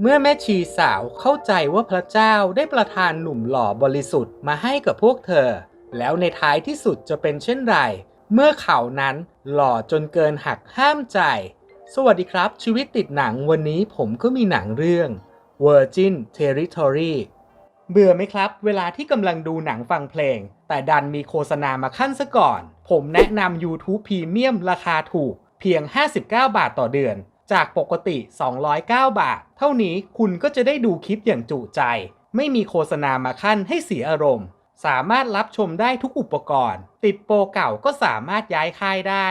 เมื่อแม่ชีสาวเข้าใจว่าพระเจ้าได้ประทานหนุ่มหล่อบริสุทธิ์มาให้กับพวกเธอ แล้วในท้ายที่สุดจะเป็นเช่นไร เมื่อเขานั้นหล่อจนเกินหักห้ามใจ สวัสดีครับ ชีวิตติดหนังวันนี้ผมก็มีหนังเรื่อง Virgin Territory เบื่อไหมครับ เวลาที่กำลังดูหนังฟังเพลง แต่ดันมีโฆษณามาขั้นซะก่อน ผมแนะนำ YouTube Premium ราคาถูกเพียง 59 บาทต่อเดือน จากปกติ 209 บาท เท่านี้คุณก็จะได้ดูคลิปอย่างจุใจ ไม่มีโฆษณามาขั้นให้เสียอารมณ์ สามารถรับชมได้ทุกอุปกรณ์ ติดโปรเก่าก็สามารถย้ายค่ายได้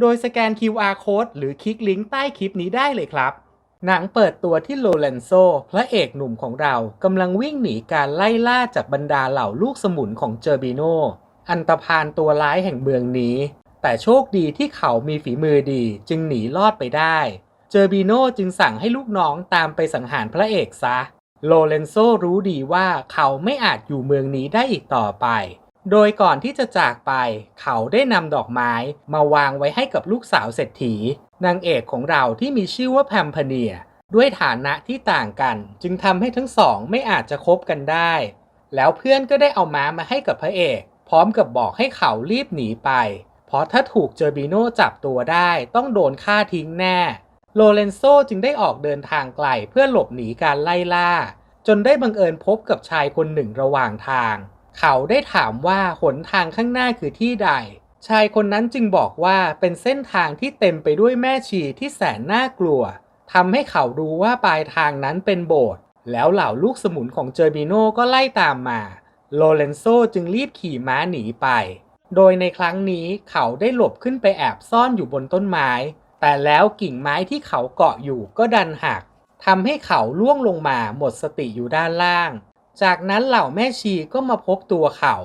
โดยสแกน QR Code หรือคลิกลิงก์ใต้คลิปนี้ได้เลยครับ หนังเปิดตัวที่โลเรนโซพระเอกหนุ่มของเรากำลังวิ่งหนีการไล่ล่าจากบรรดาเหล่าลูกสมุนของเจอร์บิโน อันตพานตัวร้ายแห่งเมืองนี้ แต่โชคดีที่เขามีฝีมือดีจึงหนีรอดไปได้ เจอร์บิโนจึงสั่งให้ลูกน้องตามไปสังหารพระเอกซะ โลเรนโซรู้ดีว่าเขาไม่อาจอยู่เมืองนี้ได้อีกต่อไป โดยก่อนที่จะจากไป เขาได้นำดอกไม้มาวางไว้ให้กับลูกสาวเศรษฐี นางเอกของเราที่มีชื่อว่าแพมพเนีย ด้วยฐานะที่ต่างกัน จึงทำให้ทั้งสองไม่อาจจะคบกันได้ แล้วเพื่อนก็ได้เอาม้ามาให้กับพระเอก พร้อมกับบอกให้เขารีบหนีไป เพราะถ้าถูกเจอร์บิโนจับตัวได้ต้องโดนฆ่าทิ้งแน่ โลเรนโซจึงได้ออกเดินทางไกลเพื่อหลบหนีการไล่ล่า จนได้บังเอิญพบกับชายคนหนึ่งระหว่างทาง เขาได้ถามว่าหนทางข้างหน้าคือที่ใด ชายคนนั้นจึงบอกว่าเป็นเส้นทางที่เต็มไปด้วยแม่ชีที่แสนน่ากลัวทำให้เขารู้ว่าปลายทางนั้นเป็นโบสถ์แล้วเหล่าลูกสมุนของเจอร์บิโนก็ไล่ตามมา โลเรนโซจึงรีบขี่ม้าหนีไป โดยในครั้งนี้เขาได้หลบขึ้นไปแอบซ่อนอยู่บนต้นไม้ แต่แล้วกิ่งไม้ที่เขาเกาะอยู่ก็ดันหักทำให้เขาล่วงลงมาหมดสติอยู่ด้านล่าง จากนั้นเหล่าแม่ชีก็มาพบตัวเขา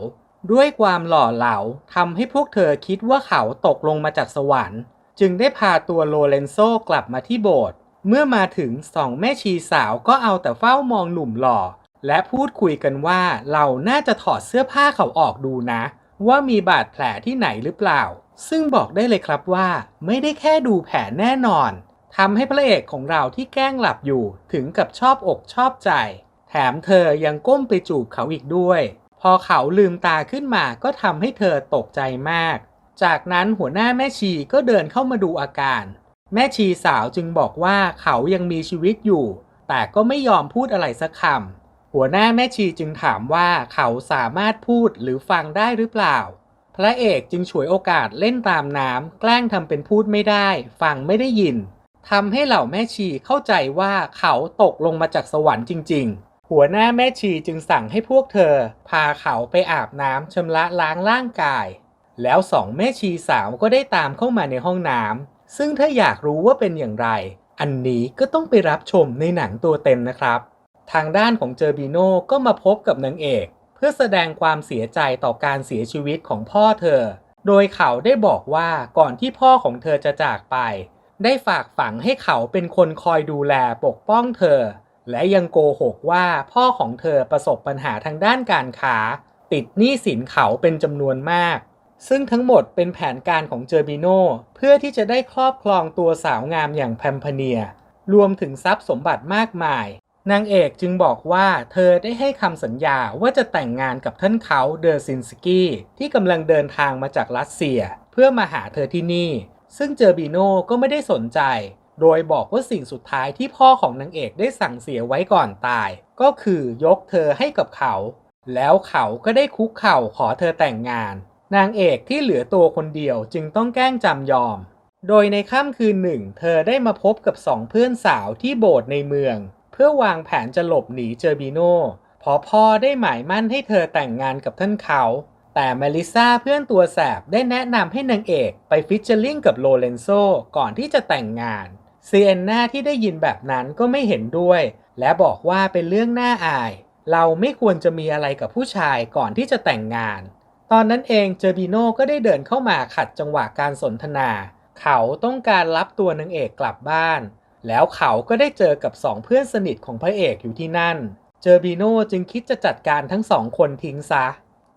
ด้วยความหล่อเหลาทำให้พวกเธอคิดว่าเขาตกลงมาจากสวรรค์ จึงได้พาตัวโลเรนโซกลับมาที่โบสถ์เมื่อมาถึงสองแม่ชีสาวก็เอาแต่เฝ้ามองหนุ่มหล่อ และพูดคุยกันว่าเราน่าจะถอดเสื้อผ้าเขาออกดูนะ ว่ามีบาดแผลที่ไหนหรือเปล่า ซึ่งบอกได้เลยครับว่าไม่ได้แค่ดูแผลแน่นอนทำให้พระเอกของเราที่แกล้งหลับอยู่ถึงกับชอบอกชอบใจ แถมเธอยังก้มไปจูบเขาอีกด้วย พอเขาลืมตาขึ้นมาก็ทำให้เธอตกใจมาก จากนั้นหัวหน้าแม่ชีก็เดินเข้ามาดูอาการ แม่ชีสาวจึงบอกว่าเขายังมีชีวิตอยู่ แต่ก็ไม่ยอมพูดอะไรสักคำหัวหน้าแม่ชีจึงถามว่าเขาสามารถพูดหรือฟังได้หรือเปล่า พระเอกจึงฉวยโอกาสเล่นตามน้ำแกล้งทำเป็นพูดไม่ได้ ฟังไม่ได้ยินทำให้เหล่าแม่ชีเข้าใจว่าเขาตกลงมาจากสวรรค์จริง ๆ หัวหน้าแม่ชีจึงสั่งให้พวกเธอ พาเขาไปอาบน้ำชำระล้างร่างกาย แล้วสองแม่ชีสาวก็ได้ตามเข้ามาในห้องน้ำซึ่งถ้าอยากรู้ว่าเป็นอย่างไร อันนี้ก็ต้องไปรับชมในหนังตัวเต็มนะครับ ทางด้านของเจอร์บิโนก็มาพบกับนางเอก เพื่อแสดงความเสียใจต่อการเสียชีวิตของพ่อเธอ โดยเขาได้บอกว่าก่อนที่พ่อของเธอจะจากไป ได้ฝากฝังให้เขาเป็นคนคอยดูแลปกป้องเธอ และยังโกหกว่าพ่อของเธอประสบปัญหาทางด้านการค้า ติดหนี้สินเขาเป็นจำนวนมาก ซึ่งทั้งหมดเป็นแผนการของเจอร์บิโนเพื่อที่จะได้ครอบครองตัวสาวงามอย่างแพมพเนียรวมถึงทรัพย์สมบัติมากมาย นางเอกจึงบอกว่าเธอได้ให้คำสัญญาว่าจะแต่งงานกับท่านเขาเดอร์ซินสกี้ที่กำลังเดินทางมาจากรัสเซีย เพื่อมาหาเธอที่นี่ ซึ่งเจอบิโนก็ไม่ได้สนใจ โดยบอกว่าสิ่งสุดท้ายที่พ่อของนางเอกได้สั่งเสียไว้ก่อนตาย ก็คือยกเธอให้กับเขา แล้วเขาก็ได้คุกเข่าขอเธอแต่งงาน นางเอกที่เหลือตัวคนเดียวจึงต้องแกล้งจำยอม โดยในค่ำคืนหนึ่ง เธอได้มาพบกับสองเพื่อนสาวที่โบสถ์ในเมือง เพื่อวางแผนจะหลบหนีเจอร์บิโนพอพ่อได้หมายมั่นให้เธอแต่งงานกับท่านเขา แต่เมลิซาเพื่อนตัวแสบได้แนะนำให้นางเอกไปฟิชเชอร์ลิงกับโลเรนโซก่อนที่จะแต่งงานเซียนนาที่ได้ยินแบบนั้นก็ไม่เห็นด้วย และบอกว่าเป็นเรื่องน่าอาย เราไม่ควรจะมีอะไรกับผู้ชายก่อนที่จะแต่งงาน ตอนนั้นเองเจอร์บิโนก็ได้เดินเข้ามาขัดจังหวะการสนทนา เขาต้องการรับตัวนางเอกกลับบ้าน แล้วเขาก็ได้เจอกับสองเพื่อนสนิทของพระเอกอยู่ที่นั่น เจอบิโนจึงคิดจะจัดการทั้งสองคนทิ้งซะ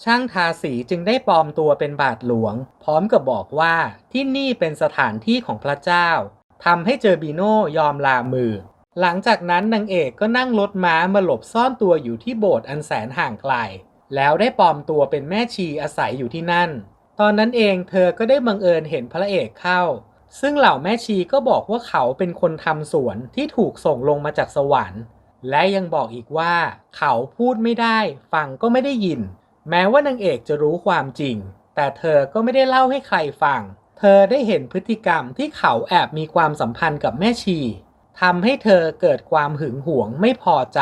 ช่างทาสีจึงได้ปลอมตัวเป็นบาทหลวง พร้อมกับบอกว่าที่นี่เป็นสถานที่ของพระเจ้าทำให้เจอบิโนยอมลามือ หลังจากนั้นนางเอกก็นั่งรถม้ามาหลบซ่อนตัวอยู่ที่โบสถ์อันแสนห่างไกล แล้วได้ปลอมตัวเป็นแม่ชีอาศัยอยู่ที่นั่น ตอนนั้นเองเธอก็ได้บังเอิญเห็นพระเอกเข้า ซึ่งเหล่าแม่ชีก็บอกว่าเขาเป็นคนทำสวนที่ถูกส่งลงมาจากสวรรค์ และยังบอกอีกว่า เขาพูดไม่ได้ฟังก็ไม่ได้ยิน แม้ว่านางเอกจะรู้ความจริง แต่เธอก็ไม่ได้เล่าให้ใครฟัง เธอได้เห็นพฤติกรรมที่เขาแอบมีความสัมพันธ์กับแม่ชีทำให้เธอเกิดความหึงหวงไม่พอใจ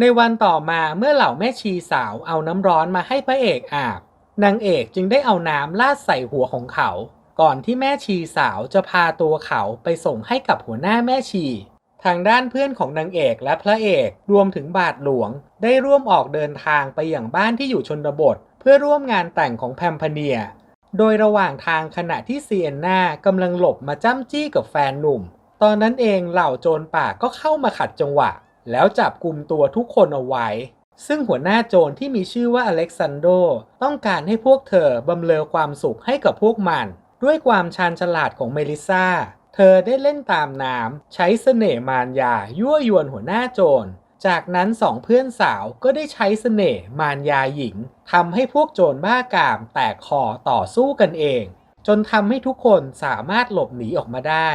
ในวันต่อมาเมื่อเหล่าแม่ชีสาวเอาน้ำร้อนมาให้พระเอกอาบนางเอกจึงได้เอาน้ำลาดใส่หัวของเขา ก่อนที่แม่ชีสาวจะพาตัวเขาไปส่งให้กับหัวหน้าแม่ชี ทางด้านเพื่อนของนางเอกและพระเอกรวมถึงบาทหลวง ได้ร่วมออกเดินทางไปอย่างบ้านที่อยู่ชนบท เพื่อร่วมงานแต่งของแพมพเนีย โดยระหว่างทางขณะที่เซียนนากำลังหลบมาจ้ำจี้กับแฟนหนุ่ม ตอนนั้นเองเหล่าโจรป่าก็เข้ามาขัดจังหวะ แล้วจับกลุ่มตัวทุกคนเอาไว้ซึ่งหัวหน้าโจรที่มีชื่อว่าอเล็กซานโด ต้องการให้พวกเธอบำเรอความสุขให้กับพวกมัน ด้วยความชาญฉลาดของเมลิซาเธอได้เล่นตามน้ำใช้เสน่ห์มารยายั่วยวนหัวหน้าโจร จากนั้นสองเพื่อนสาวก็ได้ใช้เสน่ห์มารยาหญิงทำให้พวกโจรบ้ากามแตกคอต่อสู้กันเอง จนทำให้ทุกคนสามารถหลบหนีออกมาได้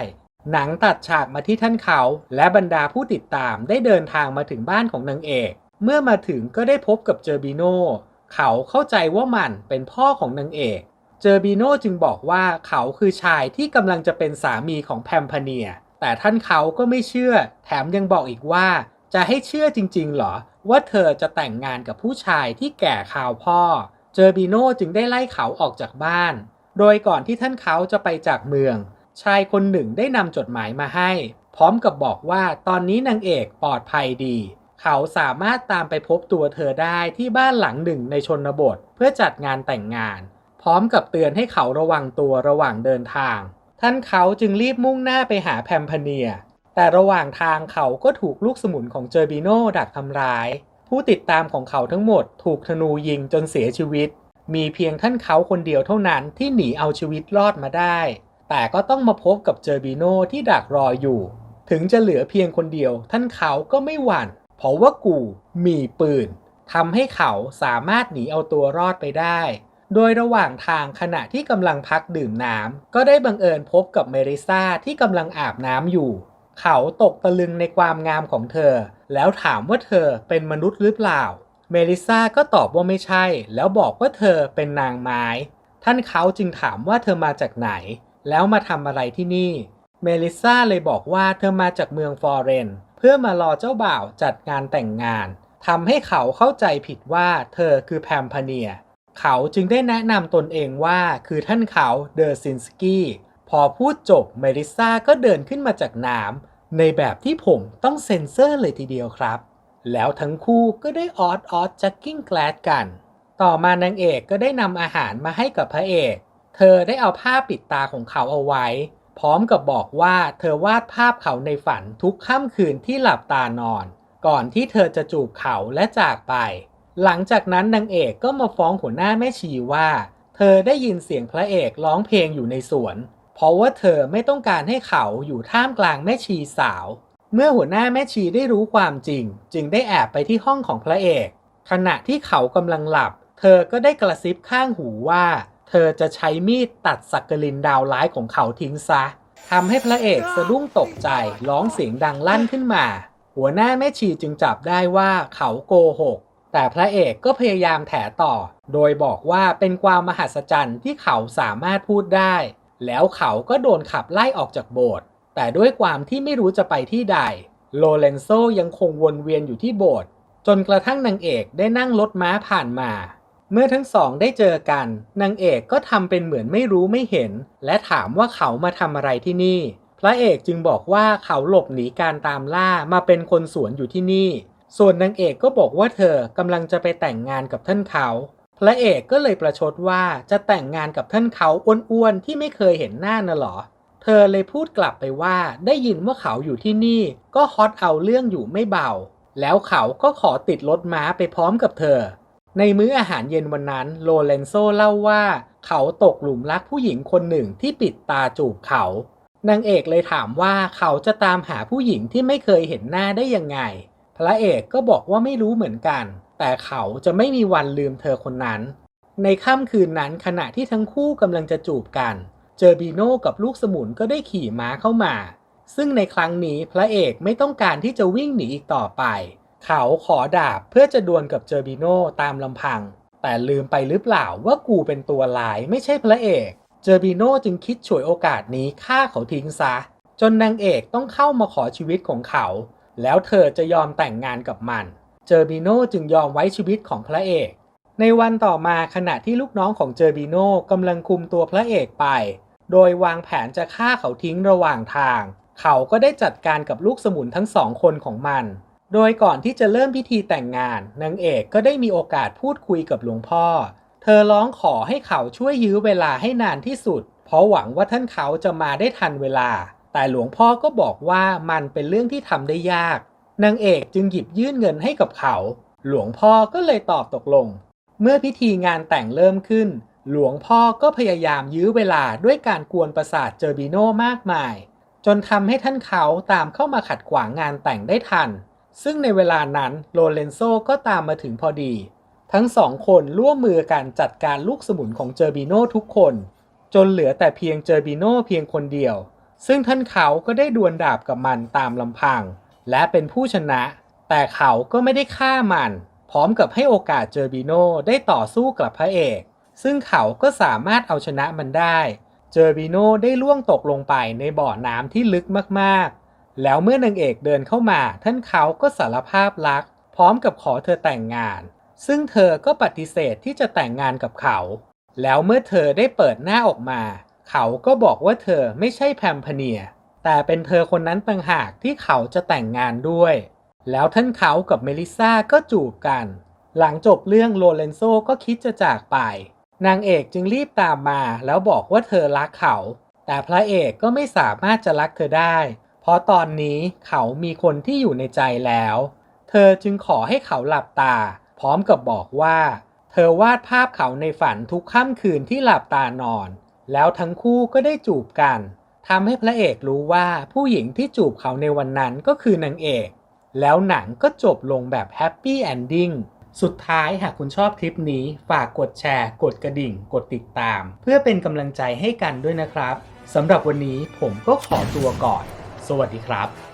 หนังตัดฉากมาที่ท่านเขา และบรรดาผู้ติดตามได้เดินทางมาถึงบ้านของนางเอก เมื่อมาถึงก็ได้พบกับเจอร์บิโนเขาเข้าใจว่ามันเป็นพ่อของนางเอก เจอร์บิโนจึงบอกว่าเขาคือชายที่กำลังจะเป็นสามีของแพมพาเนีย แต่ท่านเขาก็ไม่เชื่อ แถมยังบอกอีกว่า จะให้เชื่อจริงๆเหรอ ว่าเธอจะแต่งงานกับผู้ชายที่แก่ข่าวพ่อ เจอร์บิโนจึงได้ไล่เขาออกจากบ้าน โดยก่อนที่ท่านเขาจะไปจากเมือง ชายคนหนึ่งได้นำจดหมายมาให้ พร้อมกับบอกว่าตอนนี้นางเอกปลอดภัยดีเขาสามารถตามไปพบตัวเธอได้ที่บ้านหลังหนึ่งในชนบท เพื่อจัดงานแต่งงาน พร้อมกับเตือนให้เขาระวังตัวระหว่างเดินทาง ท่านเขาจึงรีบมุ่งหน้าไปหาแพมพเนีย แต่ระหว่างทางเขาก็ถูกลูกสมุนของเจอร์บิโนดักทำร้าย ผู้ติดตามของเขาทั้งหมดถูกธนูยิงจนเสียชีวิต มีเพียงท่านเขาคนเดียวเท่านั้นที่หนีเอาชีวิตรอดมาได้ แต่ก็ต้องมาพบกับเจอร์บิโนที่ดักรออยู่ ถึงจะเหลือเพียงคนเดียว ท่านเขาก็ไม่หวั่น เพราะว่ากูมีปืนทำให้เขาสามารถหนีเอาตัวรอดไปได้ โดยระหว่างทางขณะที่กำลังพักดื่มน้ำก็ได้บังเอิญพบกับเมริซาที่กำลังอาบน้ำอยู่ เขาตกตะลึงในความงามของเธอ แล้วถามว่าเธอเป็นมนุษย์หรือเปล่า เมลิซาก็ตอบว่าไม่ใช่ แล้วบอกว่าเธอเป็นนางไม้ ท่านเขาจึงถามว่าเธอมาจากไหน แล้วมาทำอะไรที่นี่ เมลิซาเลยบอกว่าเธอมาจากเมืองฟลอเรน เพื่อมารอเจ้าบ่าวจัดงานแต่งงานทำให้เขาเข้าใจผิดว่าเธอคือแพมพเนีย เขาจึงได้แนะนำตนเองว่าคือท่านเขาเดอร์ซินสกี้พอพูดจบเมลิซ่าก็เดินขึ้นมาจากน้ำในแบบที่ผมต้องเซ็นเซอร์เลยทีเดียวครับ แล้วทั้งคู่ก็ได้ออดออดจักกิ้งแกลดกัน ต่อมานางเอกก็ได้นำอาหารมาให้กับพระเอก เธอได้เอาผ้าปิดตาของเขาเอาไว้ พร้อมกับบอกว่าเธอวาดภาพเขาในฝันทุกค่ำคืนที่หลับตานอน ก่อนที่เธอจะจูบเขาและจากไป หลังจากนั้นนางเอกก็มาฟ้องหัวหน้าแม่ชีว่า เธอได้ยินเสียงพระเอกร้องเพลงอยู่ในสวน เพราะว่าเธอไม่ต้องการให้เขาอยู่ท่ามกลางแม่ชีสาว เมื่อหัวหน้าแม่ชีได้รู้ความจริง จึงได้แอบไปที่ห้องของพระเอก ขณะที่เขากำลังหลับ เธอก็ได้กระซิบข้างหูว่า เธอจะใช้มีดตัดสักกลินดาวร้ายของเขาทิ้งซะทำให้พระเอกสะดุ้งตกใจร้องเสียงดังลั่นขึ้นมา หัวหน้าแม่ชีจึงจับได้ว่าเขาโกหก แต่พระเอกก็พยายามแถต่อ โดยบอกว่าเป็นความมหัศจรรย์ที่เขาสามารถพูดได้ แล้วเขาก็โดนขับไล่ออกจากโบสถ์ แต่ด้วยความที่ไม่รู้จะไปที่ใด โลเรนโซยังคงวนเวียนอยู่ที่โบสถ์ จนกระทั่งนางเอกได้นั่งรถม้าผ่านมา เมื่อทั้งสองได้เจอกัน นางเอกก็ทำเป็นเหมือนไม่รู้ไม่เห็น และถามว่าเขามาทำอะไรที่นี่ พระเอกจึงบอกว่าเขาหลบหนีการตามล่ามาเป็นคนสวนอยู่ที่นี่ ส่วนนางเอกก็บอกว่าเธอกำลังจะไปแต่งงานกับท่านเขาพระเอกก็เลยประชดว่าจะแต่งงานกับท่านเขาอ้วนๆที่ไม่เคยเห็นหน้าน่ะหรอ เธอเลยพูดกลับไปว่าได้ยินว่าเขาอยู่ที่นี่ ก็ฮอตเอาเรื่องอยู่ไม่เบา แล้วเขาก็ขอติดรถม้าไปพร้อมกับเธอ ในมื้ออาหารเย็นวันนั้นโลเรนโซเล่าว่า เขาตกหลุมรักผู้หญิงคนหนึ่งที่ปิดตาจูบเขา นางเอกเลยถามว่าเขาจะตามหาผู้หญิงที่ไม่เคยเห็นหน้าได้ยังไง พระเอกก็บอกว่าไม่รู้เหมือนกัน แต่เขาจะไม่มีวันลืมเธอคนนั้น ในค่ำคืนนั้นขณะที่ทั้งคู่กำลังจะจูบกัน เจอบีโน่กับลูกสมุนก็ได้ขี่ม้าเข้ามา ซึ่งในครั้งนี้พระเอกไม่ต้องการที่จะวิ่งหนีอีกต่อไป เขาขอดาบเพื่อจะดวลกับเจอบีโน่ตามลำพัง แต่ลืมไปหรือเปล่าว่ากูเป็นตัวลายไม่ใช่พระเอก เจอบีโน่จึงคิดฉวยโอกาสนี้ฆ่าเขาทิ้งซะ จนนางเอกต้องเข้ามาขอชีวิตของเขา แล้วเธอจะยอมแต่งงานกับมัน เจอร์บีโนจึงยอมไว้ชีวิตของพระเอก ในวันต่อมาขณะที่ลูกน้องของเจอร์บีโนกำลังคุมตัวพระเอกไป โดยวางแผนจะฆ่าเขาทิ้งระหว่างทาง เขาก็ได้จัดการกับลูกสมุนทั้งสองคนของมัน โดยก่อนที่จะเริ่มพิธีแต่งงานนางเอกก็ได้มีโอกาสพูดคุยกับหลวงพ่อ เธอร้องขอให้เขาช่วยยื้อเวลาให้นานที่สุด เพราะหวังว่าท่านเขาจะมาได้ทันเวลา แต่หลวงพ่อก็บอกว่ามันเป็นเรื่องที่ทำได้ยาก นางเอกจึงหยิบยื่นเงินให้กับเขา หลวงพ่อก็เลยตอบตกลง เมื่อพิธีงานแต่งเริ่มขึ้น หลวงพ่อก็พยายามยื้อเวลาด้วยการกวนประสาทเจอร์บิโนมากมาย จนทำให้ท่านเขาตามเข้ามาขัดขวางงานแต่งได้ทัน ซึ่งในเวลานั้นโลเรนโซก็ตามมาถึงพอดี ทั้งสองคนร่วมมือกันจัดการลูกสมุนของเจอร์บิโนทุกคน จนเหลือแต่เพียงเจอร์บิโนเพียงคนเดียว ซึ่งท่านเขาก็ได้ดวลดาบกับมันตามลำพัง และเป็นผู้ชนะ แต่เขาก็ไม่ได้ฆ่ามัน พร้อมกับให้โอกาสเจอร์บิโนได้ต่อสู้กับพระเอก ซึ่งเขาก็สามารถเอาชนะมันได้ เจอร์บิโนได้ล่วงตกลงไปในบ่อน้ำที่ลึกมากๆ แล้วเมื่อนางเอกเดินเข้ามา ท่านเขาก็สารภาพรัก พร้อมกับขอเธอแต่งงาน ซึ่งเธอก็ปฏิเสธที่จะแต่งงานกับเขา แล้วเมื่อเธอได้เปิดหน้าออกมา เขาก็บอกว่าเธอไม่ใช่แพมพเนีย แต่เป็นเธอคนนั้นต่างหากที่เขาจะแต่งงานด้วย แล้วท่านเขากับเมลิซาก็จูบกัน หลังจบเรื่องโลเรนโซก็คิดจะจากไป นางเอกจึงรีบตามมาแล้วบอกว่าเธอรักเขา แต่พระเอกก็ไม่สามารถจะรักเธอได้ เพราะตอนนี้เขามีคนที่อยู่ในใจแล้ว เธอจึงขอให้เขาหลับตา พร้อมกับบอกว่า เธอวาดภาพเขาในฝันทุกค่ำคืนที่หลับตานอน แล้วทั้งคู่ก็ได้จูบกันทำให้พระเอกรู้ว่าผู้หญิงที่จูบเขาในวันนั้นก็คือนางเอก แล้วหนังก็จบลงแบบแฮปปี้แอนดิ้งสุดท้ายหากคุณชอบคลิปนี้ ฝากกดแชร์ กดกระดิ่ง กดติดตาม เพื่อเป็นกำลังใจให้กันด้วยนะครับสำหรับวันนี้ผมก็ขอตัวก่อน สวัสดีครับ